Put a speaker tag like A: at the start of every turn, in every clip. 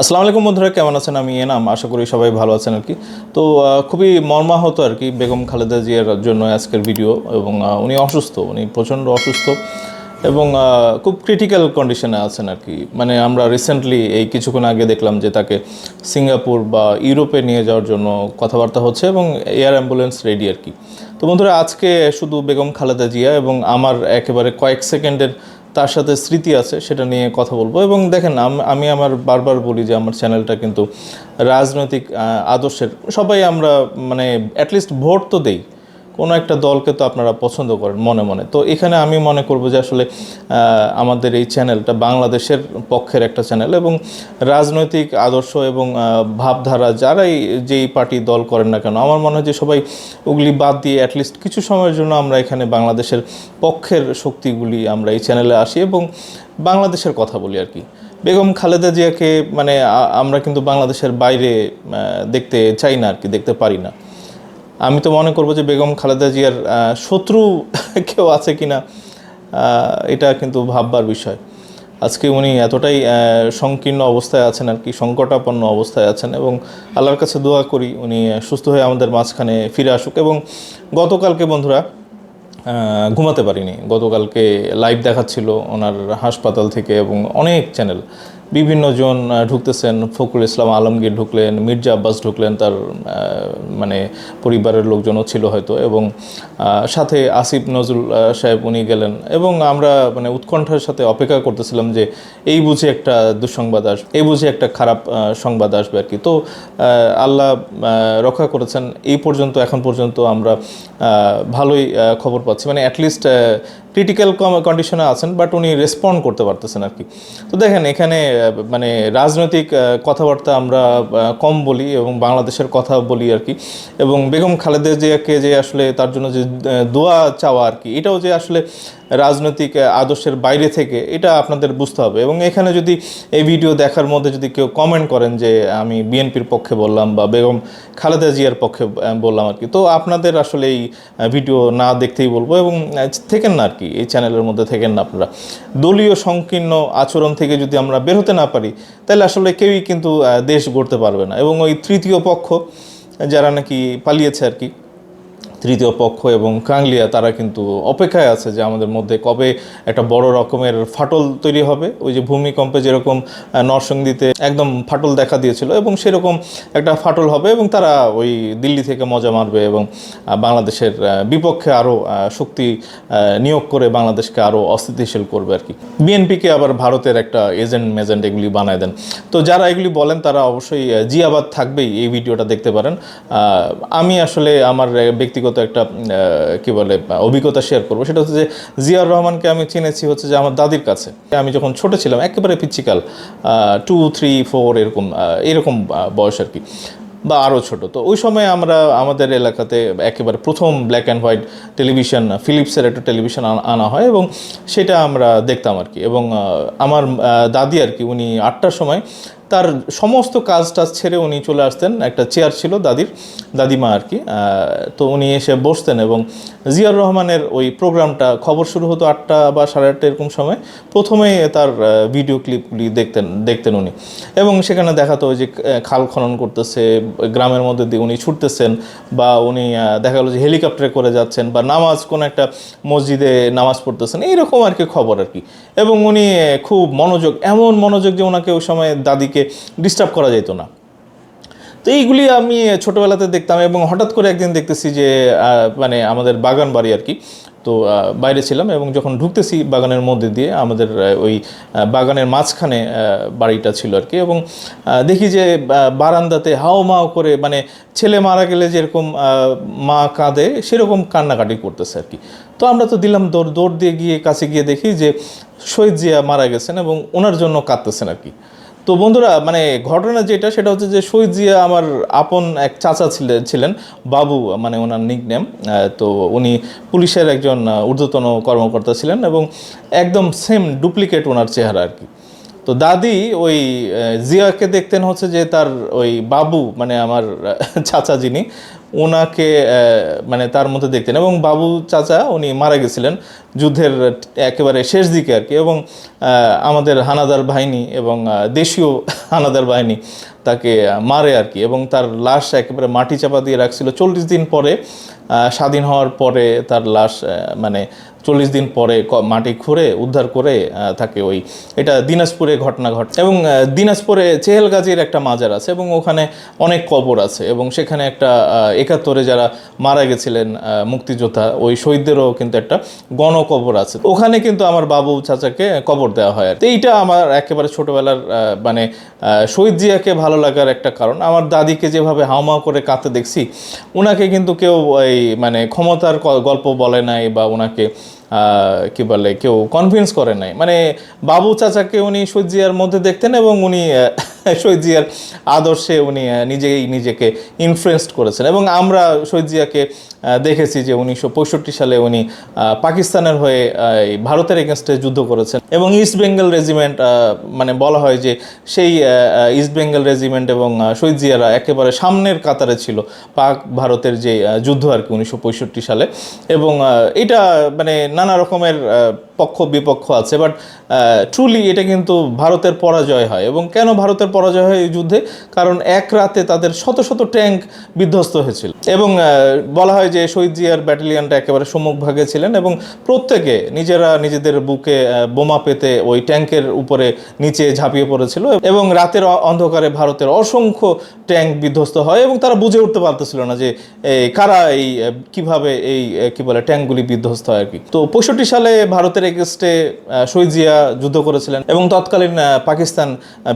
A: আসসালামু আলাইকুম বন্ধুরা, কেমন আছেন? আমি এনাম, আশা করি সবাই ভালো আছেন আর কি। তো খুবই মর্মাহত আর কি বেগম খালেদা জিয়ার জন্য আজকের ভিডিও এবং উনি অসুস্থ, উনি প্রচণ্ড অসুস্থ এবং খুব ক্রিটিক্যাল কন্ডিশনে আছেন আর কি। মানে আমরা রিসেন্টলি এই কিছুক্ষণ আগে দেখলাম যে তাকে সিঙ্গাপুর বা ইউরোপে নিয়ে যাওয়ার জন্য কথাবার্তা হচ্ছে এবং এয়ার অ্যাম্বুলেন্স রেডি আর কি। তো বন্ধুরা, আজকে শুধু বেগম খালেদা জিয়া এবং আমার একেবারে কয়েক সেকেন্ডের তার সাথে স্মৃতি আছে, সেটা নিয়ে কথা বলব। এবং দেখেন, আমি আমার বারবার বলি যে আমার চ্যানেলটা কিন্তু রাজনৈতিক আদর্শের, সবাই আমরা মানে অ্যাটলিস্ট ভোট তো দেই। কোনো একটা দলকে তো আপনারা পছন্দ করেন মনে মনে। তো এখানে আমি মনে করব যে আসলে আমাদের এই চ্যানেলটা বাংলাদেশের পক্ষের একটা চ্যানেল এবং রাজনৈতিক আদর্শ এবং ভাবধারা যারাই যেই পার্টি দল করেন না কেন, আমার মনে হয় যে সবাই ওগুলি বাদ দিয়ে অ্যাটলিস্ট কিছু সময়ের জন্য আমরা এখানে বাংলাদেশের পক্ষের শক্তিগুলি আমরা এই চ্যানেলে আসি এবং বাংলাদেশের কথা বলি আর কি। বেগম খালেদা জিয়াকে মানে আমরা কিন্তু বাংলাদেশের বাইরে দেখতে চাই না আর কি, দেখতে পারি না। আমি তো মনে করব যে বেগম খালেদা জিয়ার শত্রু কেউ আছে কি না এটা কিন্তু ভাববার বিষয়। আজকে উনি এতটাই সংকীর্ণ অবস্থায় আছেন আর কি, সংকটাপন্ন অবস্থায় আছেন এবং আল্লাহর কাছে দোয়া করি উনি সুস্থ হয়ে আমাদের মাঝখানে ফিরে আসুক এবং গতকালকে বন্ধুরা ঘুমাতে পারিনি। গতকালকে লাইভ দেখাচ্ছিল ওনার হাসপাতাল থেকে এবং অনেক চ্যানেল বিভিন্ন জন ঢুকতেছেন। ফখরুল ইসলাম আলমগীর ঢুকলেন, মির্জা আব্বাস ঢুকলেন, তার মানে পরিবারের লোকজনও ছিল হয়তো। এবং সাথে আসিফ নজরুল সাহেব উনি গেলেন। এবং আমরা মানে উৎকণ্ঠার সাথে অপেক্ষা করতেছিলাম যে এই বুঝে একটা দুঃসংবাদ আসবে এই বুঝে একটা খারাপ সংবাদ আসবে আর কি। তো আল্লাহ রক্ষা করেছেন। এই পর্যন্ত, এখন পর্যন্ত আমরা ভালোই খবর পাচ্ছি। মানে অ্যাটলিস্ট ক্রিটিক্যাল কন্ডিশনে আছেন বাট উনি রেসপন্ড করতে পারতেছেন আর কি। তো দেখেন, এখানে মানে রাজনৈতিক কথাবার্তা আমরা কম বলি এবং বাংলাদেশের কথা বলি আর কি। এবং বেগম খালেদা জিয়াকে যে আসলে তার জন্য যে দোয়া চাওয়া আর কি, এটাও যে আসলে রাজনৈতিক আদর্শের বাইরে থেকে এটা আপনাদের বুঝতে হবে। এবং এখানে যদি এই ভিডিও দেখার মধ্যে যদি কেউ কমেন্ট করেন যে, আমি বিএনপির পক্ষে বললাম বা বেগম খালেদা জিয়ার পক্ষে বললাম আর কি, তো আপনাদের আসলে এই ভিডিও না দেখতেই বলব এবং থেকেন না আর কি, এই চ্যানেলের মধ্যে থেকেন না আপনারা। দলীয় সংকীর্ণ আচরণ থেকে যদি আমরা বের হতে না পারি, তাহলে আসলে কেউই কিন্তু দেশ গড়তে পারবে না। এবং ওই তৃতীয় পক্ষ, যারা নাকি পালিয়েছে আর কি তৃতীয় পক্ষ এবং কাংলিয়া তারা কিন্তু অপেক্ষায় আছে যে আমাদের মধ্যে কবে একটা বড় রকমের ফাটল তৈরি হবে। ওই যে ভূমিকম্পে যেরকম নরসিংদীতে একদম ফাটল দেখা দিয়েছিল এবং সেরকম একটা ফাটল হবে এবং তারা ওই দিল্লি থেকে মজা মারবে এবং বাংলাদেশের বিপক্ষে আরও শক্তি নিয়োগ করে বাংলাদেশকে আরও অস্থিতিশীল করবে আর কি। বিএনপিকে আবার ভারতের একটা এজেন্ট মেজেন্ট এগুলি বানায় দেন। তো যারা এগুলি বলেন তারা অবশ্যই জিয়াবাদ থাকবেই এই ভিডিওটা দেখতে পারেন। আমি আসলে আমার আহ, ব্যক্তিগত একটা কি বলে অভিজ্ঞতা শেয়ার করব। সেটা হচ্ছে যে জিয়ার রহমানকে আমি চিনেছি হচ্ছে যে আমার দাদির কাছে। আমি যখন ছোট ছিলাম, একেবারে পিচ্ছিকাল টু থ্রি ফোর এরকম এরকম বয়স আর কি, বা আরও ছোট। তো ওই সময় আমরা আমাদের এলাকাতে একেবারে প্রথম ব্ল্যাক অ্যান্ড হোয়াইট টেলিভিশন ফিলিপসের একটা টেলিভিশন আনা- হয় এবং সেটা আমরা দেখতাম আর কি। এবং আমার দাদি আর কি, উনি আটটার সময় তার সমস্ত কাজ টাজ ছেড়ে উনি চলে আসতেন। একটা চেয়ার ছিল দাদির, দাদিমা আর কি। তো উনি এসে বসতেন এবং জিয়ার রহমানের ওই প্রোগ্রামটা, খবর শুরু হতো আটটা বা সাড়ে আটটা এরকম সময়। প্রথমেই তার ভিডিও ক্লিপগুলি দেখতেন দেখতেন উনি। এবং সেখানে দেখাতো যে খাল খনন করতেছে, গ্রামের মধ্যে দিয়ে উনি ছুটতেছেন বা উনি দেখা গেলো যে হেলিকপ্টারে করে যাচ্ছেন বা নামাজ কোনো একটা মসজিদে নামাজ পড়তেছেন, এইরকম আর কি খবর আর কি। এবং উনি খুব মনোযোগ, এমন মনোযোগ যে ওনাকে ওই সময় দাদিকে ডিস্টার্ব করা যেত না। তো এইগুলি আমি ছোটোবেলাতে দেখতাম এবং হঠাৎ করে একদিন দেখতেছি যে মানে আমাদের বাগান বাড়ি আর কি, তো বাইরে ছিলাম এবং যখন ঢুকতেছি বাগানের মধ্যে দিয়ে আমাদের ওই বাগানের মাঝখানে বাড়িটা ছিল আর কি এবং দেখি যে বারান্দাতে হাও মাও করে মানে ছেলে মারা গেলে যেরকম মা কাঁদে সেরকম কান্নাকাটি করতেছে আর কি। তো আমরা তো দিলাম দৌড় দৌড় দিয়ে গিয়ে কাছে গিয়ে দেখি যে শহীদ জিয়া মারা গেছেন এবং ওনার জন্য কাঁদতেছেন আর কি। তো বন্ধুরা মানে ঘটনা যেটা, সেটা হচ্ছে যে শহীদ জিয়া আমার আপন এক চাচা ছিলেন, বাবু মানে ওনার নিকনেম তো উনি পুলিশের একজন ঊর্ধ্বতন কর্মকর্তা ছিলেন এবং একদম সেম ডুপ্লিকেট ওনার চেহারা আর কি। তো দাদি ওই জিয়াকে দেখতেন হচ্ছে যে তার ওই বাবু মানে আমার চাচা যিনি, ওনাকে মানে তার মধ্যে দেখতেন এবং বাবু চাচা উনি মারা গেছিলেন যুদ্ধের একেবারে শেষ দিকে আর কি। এবং আমাদের হানাদার বাহিনী এবং দেশীয় হানাদার বাহিনী তাকে মারে আর কি। এবং তার লাশ একেবারে মাটি চাপা দিয়ে রাখছিল। চল্লিশ দিন পরে স্বাধীন হওয়ার পরে তার লাশ মানে চল্লিশ দিন পরে মাটি খুঁড়ে, উদ্ধার করে থাকে ওই, এটা দিনাজপুরে ঘটনা ঘটে, এবং দিনাজপুরে চেহেলগাজীর একটা মাজার আছে এবং ওখানে অনেক কবর আছে। এবং সেখানে একটা একাত্তরে যারা মারা গেছিলেন মুক্তিযোদ্ধা, ওই শহীদদেরও কিন্তু একটা গণকবর আছে। ওখানে কিন্তু আমার বাবু চাচাকে কবর দেওয়া হয় আর এইটা আমার একেবারে ছোটবেলার মানে শহীদ জিয়াকে ভালো লাগার একটা কারণ। আমার দাদিকে যেভাবে হাওমা করে কাঁদতে দেখছি ওনাকে কিন্তু কেউ এই মানে ক্ষমতার গল্প বলে নাই বা ওনাকে কি বলে কেউ কনভিন্স করে নাই। মানে বাবু চাচাকে উনি শহীদ জিয়ার মধ্যে দেখতেন এবং উনি আহ, শহীদ জিয়ার আদর্শে উনি নিজেই নিজেকে ইনফ্লুয়েসড করেছেন। এবং আমরা শহীদ জিয়াকে আহ, দেখেছি যে উনিশশো পঁয়ষট্টি সালে উনি পাকিস্তানের হয়ে ভারতের এগেনস্টে যুদ্ধ করেছেন। এবং ইস্ট বেঙ্গল রেজিমেন্ট মানে বলা হয় যে সেই ইস্ট বেঙ্গল রেজিমেন্ট এবং আহ, শহীদ জিয়ারা একেবারে সামনের কাতারে ছিল পাক ভারতের যে যুদ্ধ আর কি উনিশশো পঁয়ষট্টি সালে। এবং এটা মানে নানা রকমের পক্ষ, বিপক্ষ আছে বাট ট্রুলি এটা কিন্তু ভারতের পরাজয় হয়। এবং কেন ভারতের পরাজয় হয় এই যুদ্ধে? কারণ এক রাতে তাদের শত শত ট্যাঙ্ক বিধ্বস্ত হয়েছিল। এবং বলা হয় যে শহীদ জিয়ার ব্যাটালিয়নটা একেবারে সম্মুখ ভাগে ছিলেন এবং প্রত্যেকে নিজেরা নিজেদের বুকে বোমা পেতে ওই ট্যাঙ্কের উপরে নিচে ঝাঁপিয়ে পড়েছিল। এবং রাতের অন্ধকারে ভারতের অসংখ্য ট্যাঙ্ক বিধ্বস্ত হয় এবং তারা বুঝে উঠতে পারতেছিল না যে কারা এই কীভাবে এই কি বলে, ট্যাঙ্কগুলি বিধ্বস্ত হয় আর কি। তো পঁয়ষট্টি সালে ভারতের এগেস্টে শহীদ জিয়া যুদ্ধ করেছিলেন এবং তৎকালীন পাকিস্তান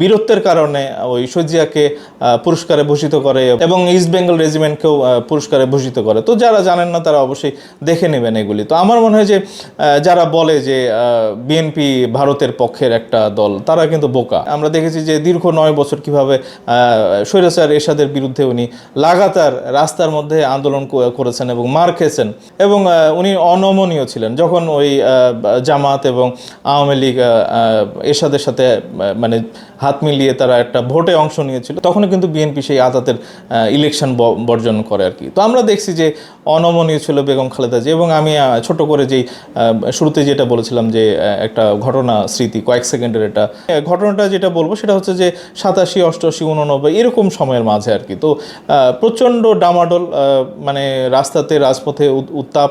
A: বীরত্বের কারণে ওই শহীদ জিয়াকে আহ, পুরস্কারে ভূষিত করে এবং ইস্ট বেঙ্গল রেজিমেন্টকেও পুরস্কারে ভূষিত করে। তো যারা জানেন না তারা অবশ্যই দেখে নেবেন এগুলি। তো আমার মনে হয় যে যারা বলে যে বিএনপি ভারতের পক্ষের একটা দল তারা কিন্তু বোকা। আমরা দেখেছি যে দীর্ঘ নয় বছর কীভাবে স্বৈরাচার এরশাদের বিরুদ্ধে উনি লাগাতার রাস্তার মধ্যে আন্দোলন করেছেন এবং মার খেয়েছেন। এবং উনি অনমনীয় ছিলেন। যখন ওই জামাত এবং আওয়ামী লীগ এরশাদের সাথে মানে হাত মিলিয়ে তারা একটা ভোটে অংশ নিয়েছিল। তখনও কিন্তু বিএনপি সেই আদাতের ইলেকশন বর্জন করে আর কি। তো আমরা দেখছি যে অনমনীয় ছিল বেগম খালেদা জি এবং আমি ছোট করে যেই শুরুতে যেটা বলেছিলাম যে একটা ঘটনা স্মৃতি, কয়েক সেকেন্ডের এটা। ঘটনাটা যেটা বলব সেটা হচ্ছে যে সাতাশি, অষ্টআশি, উননব্বই এরকম সময়ের মাঝে আর কি। তো প্রচণ্ড ডামাডোল মানে রাস্তাতে রাজপথে উত্তাপ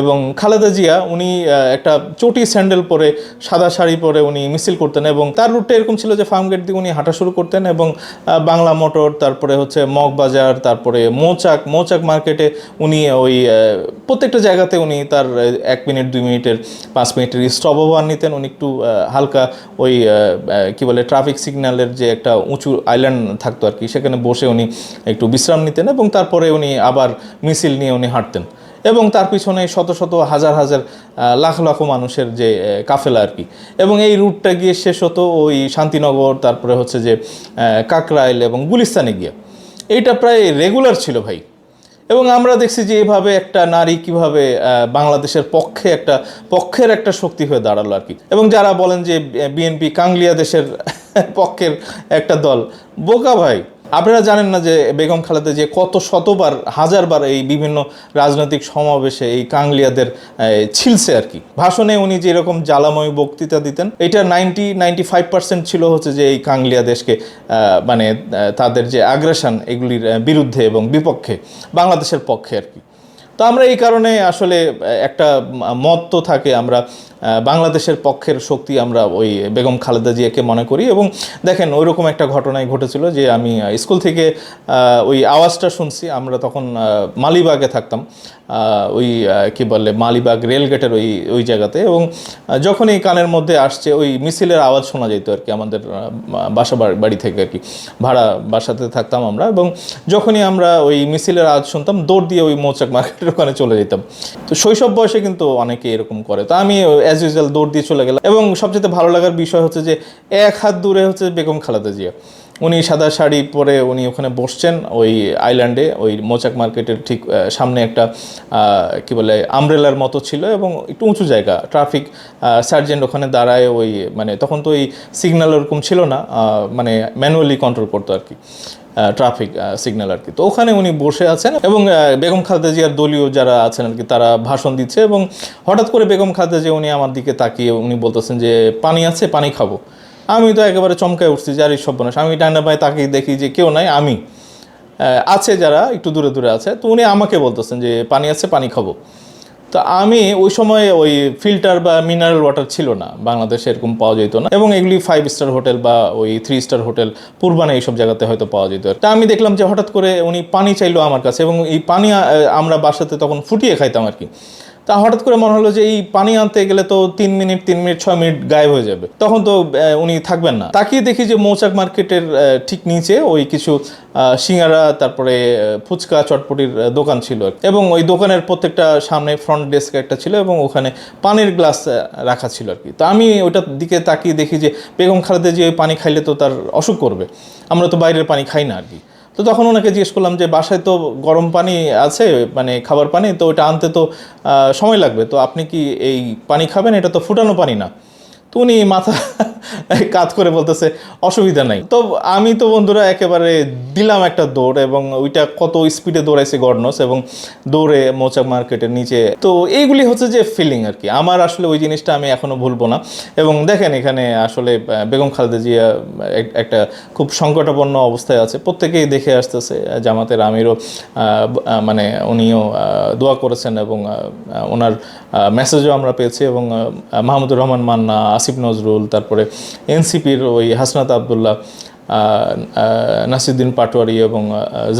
A: এবং খালেদা জিয়া, উনি একটা চটি স্যান্ডেল পরে, সাদা শাড়ি পরে উনি মিছিল করতেন এবং তার রুটটা এরকম ছিল যে ফার্মগেট দিয়ে উনি হাঁটা শুরু করতেন এবং বাংলা মোটর, তারপরে হচ্ছে মগবাজার তারপরে মৌচাক মৌচাক মার্কেটে উনি ওই প্রত্যেকটা জায়গাতে উনি তার এক মিনিট দুই মিনিটের, পাঁচ মিনিটের স্টপ ওভার নিতেন। উনি একটু হালকা ওই কি বলে ট্রাফিক সিগন্যালের যে একটা উঁচু আইল্যান্ড থাকতো আর কি, সেখানে বসে উনি একটু বিশ্রাম নিতেন এবং তারপরে উনি আবার মিছিল নিয়ে উনি হাঁটতেন। এবং তার পিছনে শত শত হাজার হাজার লাখ লাখ মানুষের যে কাফেলা আর কি। এবং এই রুটটা গিয়ে শেষ হতো ওই শান্তিনগর, তারপরে হচ্ছে যে কাকরাইল এবং গুলিস্তানে গিয়ে। এইটা প্রায় রেগুলার ছিল ভাই। এবং আমরা দেখছি যে এভাবে একটা নারী কীভাবে বাংলাদেশের পক্ষে একটা, পক্ষের একটা শক্তি হয়ে দাঁড়াল আর কি। এবং যারা বলেন যে বিএনপি কাংলিয়া দেশের পক্ষের একটা দল, বোকা ভাই। আপনারা জানেন না যে বেগম খালেদা যে কত শতবার, হাজারবার এই বিভিন্ন রাজনৈতিক সমাবেশে এই কাংলিয়াদের ছিলছে আর কি। ভাষণে উনি যে এরকম জ্বালাময় বক্তৃতা দিতেন, এটা নাইনটি নাইনটি ফাইভ পার্সেন্ট ছিল হচ্ছে যে এই কাংলিয়া দেশকে মানে তাদের যে আগ্রাসন এগুলির বিরুদ্ধে এবং বিপক্ষে, বাংলাদেশের পক্ষে আর কি। তো আমরা এই কারণে আসলে একটা মত তো থাকে আমরা বাংলাদেশের পক্ষের শক্তি আমরা ওই বেগম খালেদা জিয়াকে মনে করি এবং দেখেন ওইরকম একটা ঘটনাই ঘটেছিল যে আমি স্কুল থেকে ওই আওয়াজটা শুনছি, আমরা তখন মালিবাগে থাকতাম ওই কি বলে, মালিবাগ রেলগেটের ওই ওই জায়গাতে এবং যখনই কানের মধ্যে আসছে ওই মিছিলের আওয়াজ শোনা যেত আর কি আমাদের বাসা বাড়ি- থেকে আর কি, ভাড়া বাসাতে থাকতাম আমরা এবং যখনই আমরা ওই মিছিলের আওয়াজ শুনতাম, দৌড় দিয়ে ওই মৌচাক মার্কেটের ওখানে চলে যেতাম। তো শৈশব বয়সে কিন্তু অনেকে এরকম করে। তো আমি অ্যাজ ইউজুয়াল দৌড় দিয়ে চলে গেলাম এবং সবচেয়ে ভালো লাগার বিষয় হচ্ছে যে, এক হাত দূরে হচ্ছে বেগম খালেদা জিয়া। উনি সাদা শাড়ি পরে উনি ওখানে বসছেন ওই আইল্যান্ডে ওই মোচাক মার্কেটের ঠিক সামনে একটা কি বলে আমব্রেলার মতো ছিল এবং একটু উঁচু জায়গা। ট্রাফিক সার্জেন্ট ওখানে দাঁড়ায় ওই মানে তখন তো ওই সিগন্যাল ওরকম ছিল না মানে ম্যানুয়ালি কন্ট্রোল করতো আর কি। ট্রাফিক সিগন্যাল আর কি। তো ওখানে উনি বসে আছেন এবং বেগম খালেদা জিয়ার দলীয় যারা আছেন আর কি, তারা ভাষণ দিচ্ছে এবং হঠাৎ করে বেগম খালেদা জিয়া উনি আমার দিকে তাকিয়ে উনি বলতেছেন যে, পানি আছে, পানি খাব। আমি তো একেবারে চমকায় উঠছি যে আরে সর্বনাশ। আমি ডান্ডা পায়ে তাকিয়ে দেখি যে, কেউ নাই, আমি। আছে যারা, একটু দূরে দূরে আছে। তো উনি আমাকে বলতেছেন যে, পানি আছে, পানি খাব। তো আমি ওই সময় ওই ফিল্টার বা মিনারেল ওয়াটার ছিল না। বাংলাদেশে এরকম পাওয়া যেত না। এবং এগুলি ফাইভ স্টার হোটেল বা ওই থ্রি স্টার হোটেল পূর্বানে এইসব জায়গাতে হয়তো পাওয়া যেত। তা আমি দেখলাম যে হঠাৎ করে উনি পানি চাইলো আমার কাছে এবং এই পানি আমরা বাসাতে তখন ফুটিয়ে খাইতাম আর কি। তা হঠাৎ করে মনে হলো যে এই পানি আনতে গেলে তো তিন মিনিট তিন মিনিট, ছয় মিনিট গায়েব হয়ে যাবে। তখন তো উনি থাকবেন না। তাকিয়ে দেখি যে মৌচাক মার্কেটের ঠিক নিচে ওই কিছু সিঙ্গারা, তারপরে ফুচকা চটপটির দোকান ছিল। এবং ওই দোকানের প্রত্যেকটা সামনে ফ্রন্ট ডেস্ক একটা ছিল এবং ওখানে পানির গ্লাস রাখা ছিল আর কি। তো আমি ওইটার দিকে তাকিয়ে দেখি যে বেগম খালেদা যে ওই পানি খাইলে তো তার অসুখ করবে। আমরা তো বাইরের পানি খাই না আর কি। তো তখন ওনাকে জিজ্ঞেস করলাম যে, বাসায় তো গরম পানি আছে মানে খাবার পানি, তো ওটা আনতে তো সময় লাগবে, তো আপনি কি এই পানি খাবেন? এটা তো ফুটানো পানি না। তো উনি মাথা কাজ করে বলতেছে, অসুবিধা নাই। তো আমি তো বন্ধুরা একেবারে দিলাম একটা দৌড় এবং ওইটা কত স্পিডে দৌড়াইছে গডনস এবং দৌড়ে মৌচাক মার্কেটের নিচে। তো এইগুলি হচ্ছে যে ফিলিং আর কি আমার আসলে ওই জিনিসটা আমি এখনও ভুলবো না। এবং দেখেন এখানে আসলে বেগম খালেদা জিয়া একটা খুব সংকটাপন্ন অবস্থায় আছে। প্রত্যেকেই দেখে আসতেছে জামাতের আমিরও মানে উনিও দোয়া করেছেন এবং ওনার মেসেজও আমরা পেয়েছি এবং মাহমুদুর রহমান মান্না আসিফ নজরুল, তারপরে এনসিপির ওই হাসনাত আবদুল্লাহ নাসিরুদ্দিন পাটোয়ারি এবং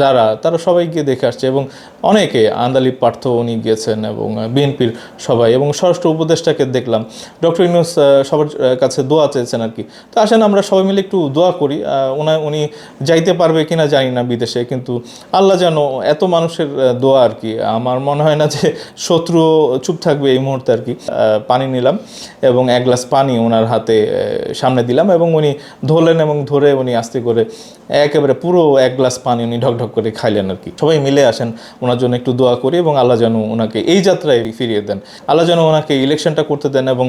A: যারা, তারা সবাইকে দেখে আসছে এবং অনেকে আন্দালি পার্থ উনি গিয়েছেন এবং বিএনপির সবাই এবং স্বরাষ্ট্র উপদেষ্টাকে দেখলাম। ডক্টর ইউনুস সবার কাছে দোয়া চেয়েছেন আর কি। তো আসেন আমরা সবাই মিলে একটু দোয়া করি। ওনা উনি যাইতে পারবে কিনা জানি না বিদেশে, কিন্তু আল্লাহ যেন এত মানুষের দোয়া আর কি, আমার মনে হয় না যে শত্রু চুপ থাকবে এই মুহূর্তে আর কি। পানি নিলাম এবং এক গ্লাস পানি ওনার হাতে সামনে দিলাম এবং উনি ধরলেন এবং ধরে উনি আস্তে করে একেবারে পুরো এক গ্লাস পানি উনি ঢকঢক করে খাইলেন আর কি। সবাই মিলে আসেন ওনার জন্য একটু দোয়া করি এবং আল্লাহ যেন ওনাকে এই যাত্রায় ফিরিয়ে দেন। আল্লাহ যেন ওনাকে ইলেকশনটা করতে দেন এবং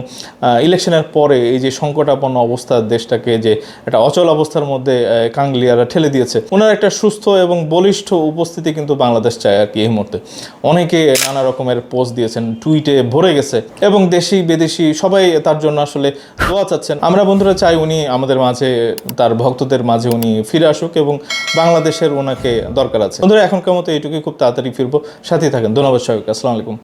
A: ইলেকশনের পরে এই যে সংকটাপন্ন অবস্থা দেশটাকে যে একটা অচল অবস্থার মধ্যে আহ, কাংলিয়ারা ঠেলে দিয়েছে ওনার একটা সুস্থ এবং বলিষ্ঠ উপস্থিতি কিন্তু বাংলাদেশ চায় আর কি এই মুহূর্তে। অনেকে নানা রকমের পোস্ট দিয়েছেন টুইটে ভরে গেছে এবং দেশি বিদেশি সবাই তার জন্য আসলে দোয়া চাচ্ছেন। আমরা বন্ধুরা চাই উনি আমাদের মাঝে তার ভক্তদের মাঝে উনি ফিরে আসুক এবং বাংলাদেশের ওনাকে দরকার আছে। বন্ধুরা এখনকার মতো এইটুকুই। খুব তাড়াতাড়ি ফিরবো সাথেই থাকেন। ধন্যবাদ সবাইকে আসসালামু আলাইকুম।